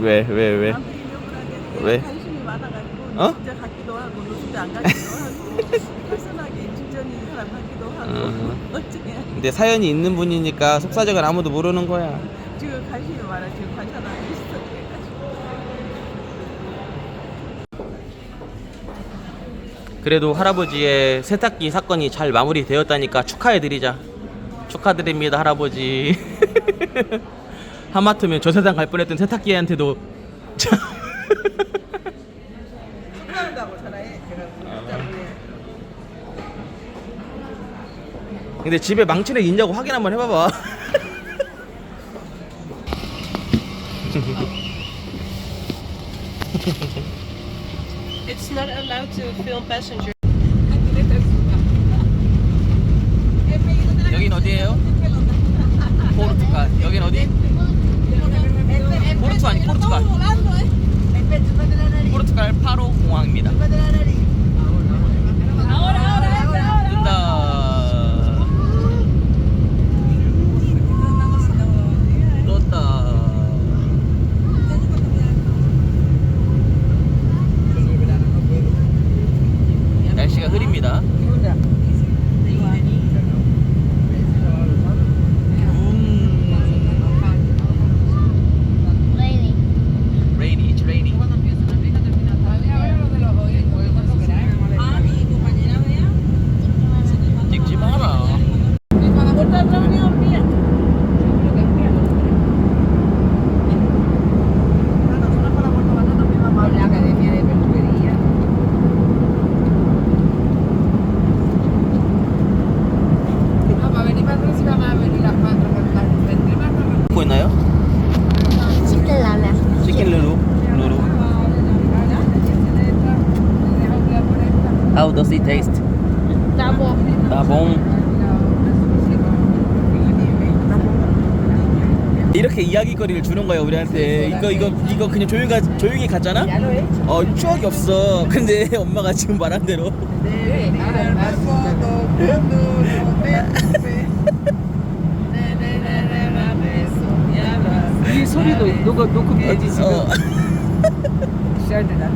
왜, 왜, 왜? 안 그리려고 하는데 왜? 관심이 많아가지고 어? 진짜 같기도 하고 노숙자 안 같기도 하고 person하게 진전인 사람 같기도 하고 음. 어쩌냐 근데 사연이 있는 분이니까 속사정을 아무도 모르는 거야. 지금 관심이 많아 지금 관찰하고 있어 그래도 할아버지의 세탁기 사건이 잘 마무리되었다니까 축하해드리자. 축하드립니다, 할아버지. 하마터면 저 세상 갈 뻔했던 세탁기한테도 참. 축하한다고 전화해 근데 집에 망치는 있냐고 확인 한번 해봐봐. It's not allowed to film passenger. 여긴 어디예요? 포르투갈. 여긴 어디? 포르투 아니 포르투갈. 포르투갈 파로 공항입니다. 날씨가 흐립니다. 음, rainy, it's rainy. 찍지 마라. 먹고 있나요? 치킨 루루. 루루. How does it taste? 나봉. 이렇게 이야기거리를 주는 거야 우리한테. 이거 이거 이거 그냥 조용히 가, 조용히 갔잖아. 어 추억이 없어. 근데 엄마가 지금 말한 대로. 이 소리도 녹, 녹음 되지 지금 어. 시할 때나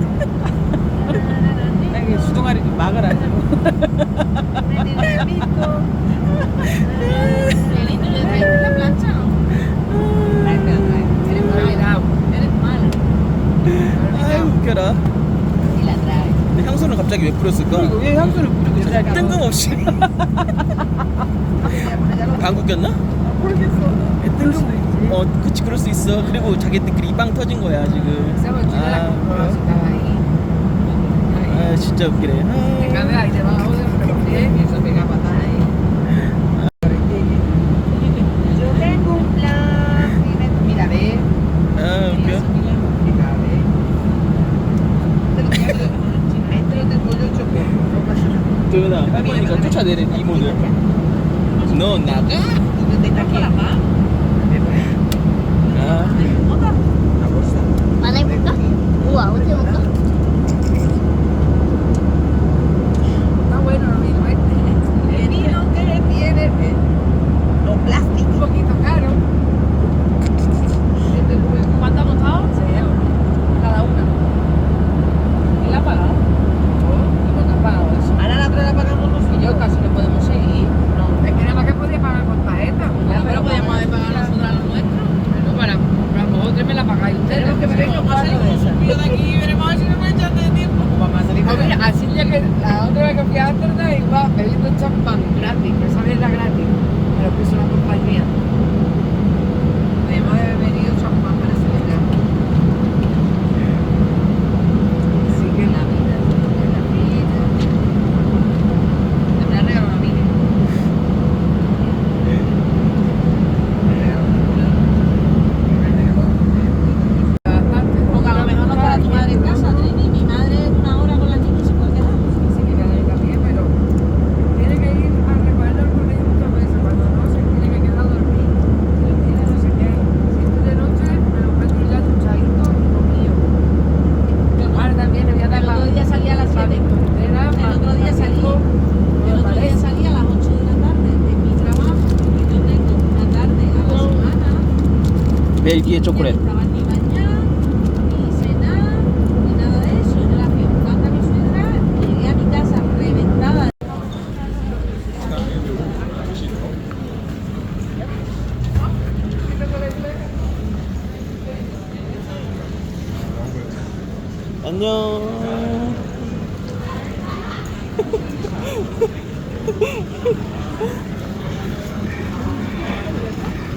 도 이게 수동아리 좀 막으라 아유 웃겨라. 근데 향수는 갑자기 왜 뿌렸을까? 그리고 왜 향수를 뿌리고 있어 뜬금없이. 방구 꼈나? 모르겠어 뜬금. 어, 그치 그럴 수 있어. 그리고 자기들끼리 이빵 터진 거야 지금. 아, 아 진짜 웃기네. 아. 아 쫓아내래 이모들. 너 나가? 아. 하나 해볼까? 우와 어떻게 해볼까? muchas ¿sabes? La 벨기에 초콜릿. 안녕.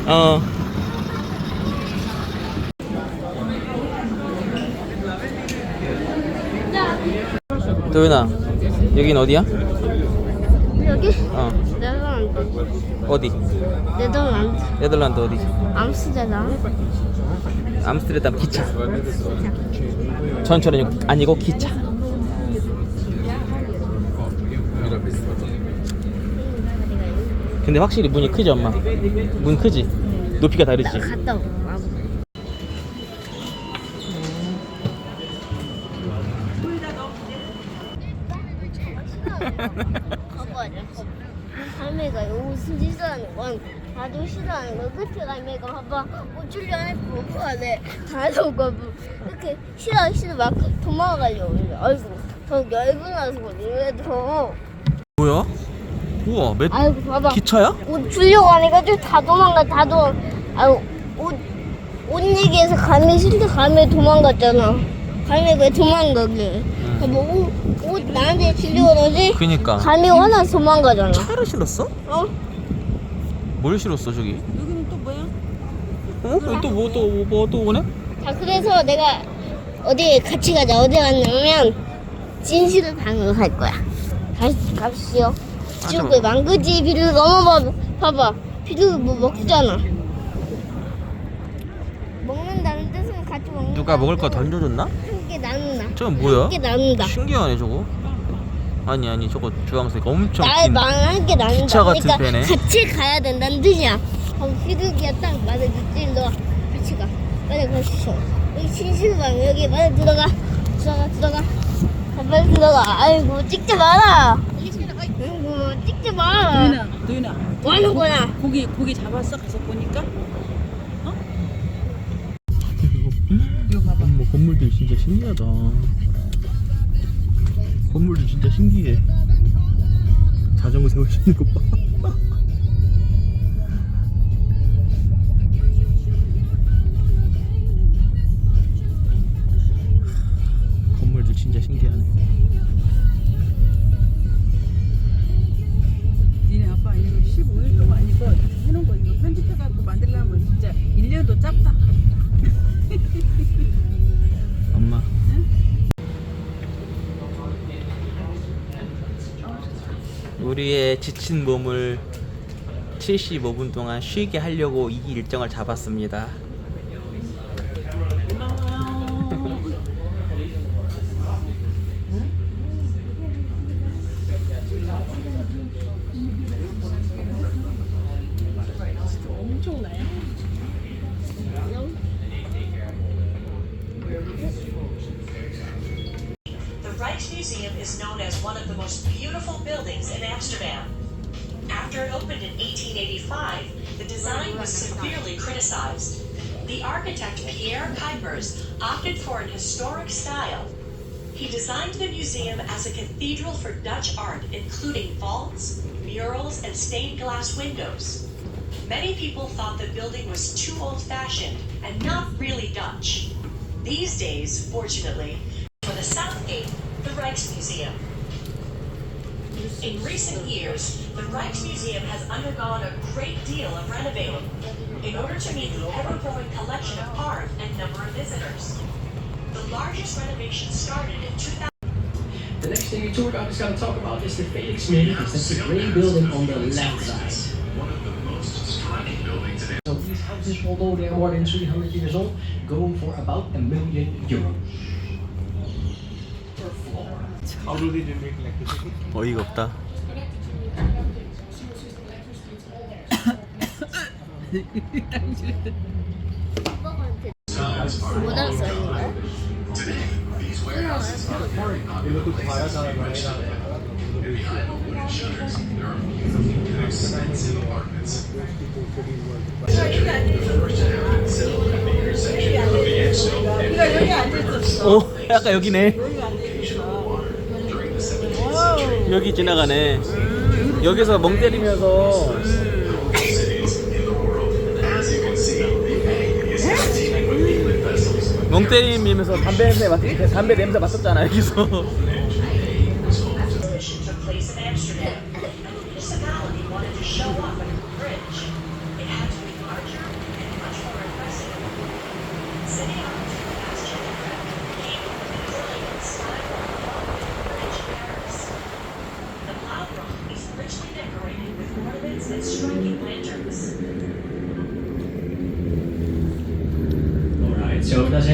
어. 도윤아, 여긴 어디야? 여기? 어, 네덜란드. 어디? 네덜란드. 네덜란드 어디? 암스테르담. 암스테르담 기차. 전철은 아니고 기차. 근데 확실히 문이 크지 엄마? 문 크지? 높이가 다르지? 갔다 오고. 할매가 옷을 싫어하는 건 나도 싫어하는 거. 그치 할매가 봐봐. 옷 줄려 안에 보고 안에 다섯 거 이렇게 싫어 싫어 막 도망가려고 그래. 아이고 더 열분나서 그래 더. 뭐야? 우와 몇 아이고 봐봐. 기차야? 옷 주려고 하니까 좀다 도망가 다 도망 아유 옷, 옷 얘기해서 감이 싫다 감이 도망갔잖아 감이 왜 도망가게 뭐 옷, 옷 나한테 주려고 그러지 그니까 감이 워낙 도망가잖아 차를 실었어? 어? 뭘 실었어 저기? 여기는 또 뭐야? 어? 또 뭐 또 뭐 또 오네? 자 그래서 내가 어디 같이 가자 어디 갔냐면 진실의 방으로 갈 거야 가, 갑시오 지옥의 망그지 비를 넘어봐 봐봐 비를 뭐 먹잖아 먹는다는 뜻은 같이 먹는 누가 먹을 거 던져줬나? 저건 뭐야? 함께 나눈다. 신기하네 저거. 아니 아니 저거 주황색 엄청 긴만 함께 나눈다. 기차 같은 그러니까 배네. 같이 가야 된다는 뜻이야. 어, 비둘기야 딱 맞아 듣지. 너 같이 가. 빨리 가시죠 여기 신실방 여기 빨리 들어가. 들어가 들어가. 아, 빨리 들어가. 아이고 찍지 마라. 아이고 찍지 마. 도윤아, 도윤아. 뭐 하는 거야? 고기 고기 잡았어? 가서 보니까? 건물들 진짜 신기하다. 건물들 진짜 신기해. 자전거 세울 수 있는 것봐 지친 몸을 75분 동안 쉬게 하려고 이 일정을 잡았습니다. After it opened in 1885, the design was severely criticized. The architect Pierre Kuipers opted for an historic style. He designed the museum as a cathedral for Dutch art, including vaults, murals, and stained glass windows. Many people thought the building was too old fashioned and not really Dutch. These days, fortunately, for the South Gate, the Rijksmuseum. In recent years, the Rijksmuseum has undergone a great deal of renovating in order to meet the ever-growing collection of art and number of visitors. The largest renovation started in 2000. The next thing your tour guide is going to talk about is the Felix Medicis. That's the grey building on the left side. One of the most So these houses, although they are more than 300 years old, go for about a million euros. 어이가 없다. 어, 약간 여기네. 여기 지나가네. 여기서 멍 때리면서 멍멍 때리면서 담배 냄새 맡았잖아 여기서.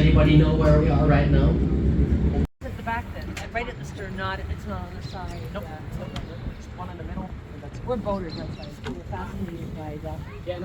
Anybody know where we are right now? At the back then, right at the stern, not, it's not on the side. Nope. Uh, Just one in the middle. We're boaters, that's why. We're fascinated by the. Yeah,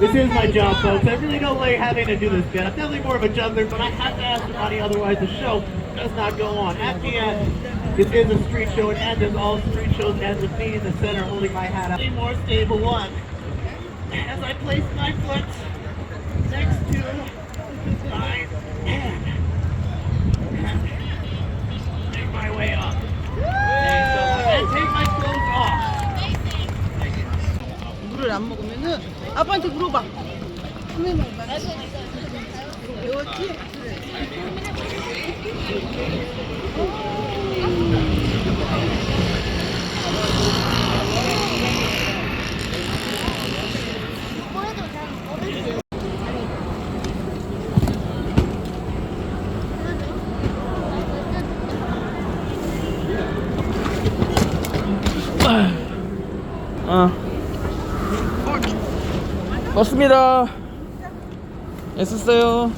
This is my job, folks. I really don't like having to do this bit. I'm definitely more of a juggler, but I have to ask the money, otherwise the show does not go on. At the end, this is a street show, and end as all street shows end with me in the center holding my hat up. A more stable one. As I place my foot next to my hand. And make my way up. Thanks so much. And take my clothes off. 물을 안 먹으면은 아빠한테 물어봐. 배웠지? 뭐 왔습니다. 애썼어요.